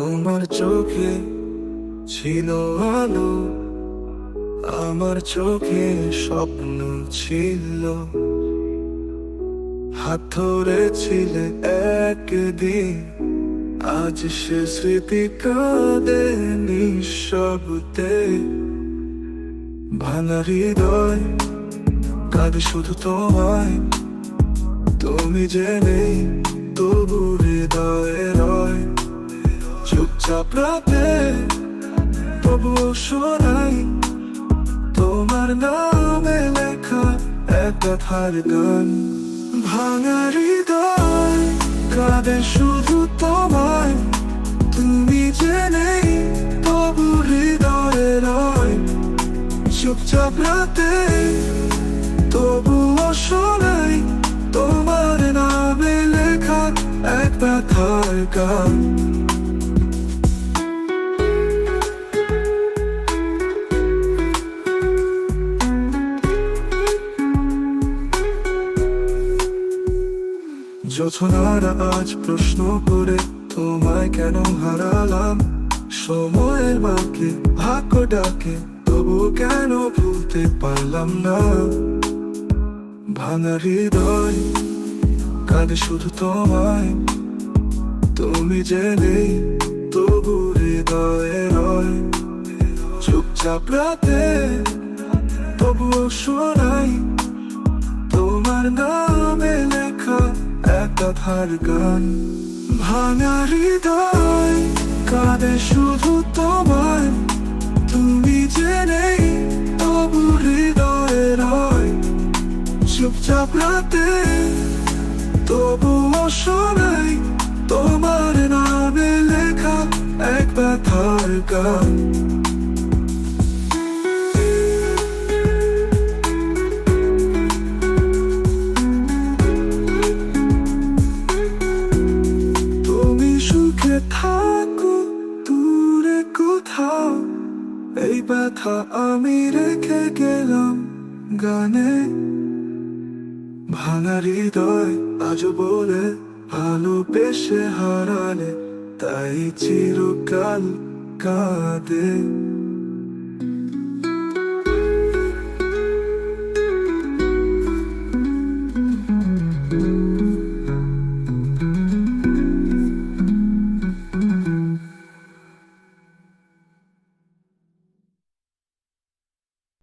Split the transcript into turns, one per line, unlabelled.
তোমার চোখে ছিল আলো, আমার চোখে স্বপ্ন ছিল। হাত ধরেছিলে একদিন, আজ সে স্মৃতি কাঁদে নিঃশব্দে। ভাঙা হৃদয় কাঁদে শুধু তোমায়, তুমি জেনে চুপচাপ রাতে তবুও শোনাই, তোমার নামে লেখা এক কথার গান। ভাঙা হৃদয় কাঁদে শুধু তোমায়, তুমি জেনে তবু হৃদয়ে রয়। চুপচাপ রাতে তবুও শোনাই, তোমার নামে লেখা এক ব্যথার গান। যোছনারা আজ প্রশ্ন করে, তোমায় কেন হারালাম? সময়ের বাকি ভাগ্য ডাকে তবু কেন ভুলতে পারলাম না? ভাঙা হৃদয়, কাঁদে শুধু তোমায়। তুমি জেনে, তবু হৃদয়ে রয়। চুপচাপ রাতে, তবুও শোনাই, তোমার নামে লেখা এক কথার গান। ভাঙা হৃদয় কাঁদে শুধু তোমার তুমি জেনে তবু হৃদয়ে রয়। চুপচাপ রাতে তবু শোনাই তোমার নামে লেখা এক ব্যথার গান। সুখে থাকো, দূরে কোথাও। এই ব্যথা আমি রেখে গেলাম গানে। ভাঙা হৃদয় আজ বলে ভালোবেসে হারালে, তাই চিরকাল কাঁদে।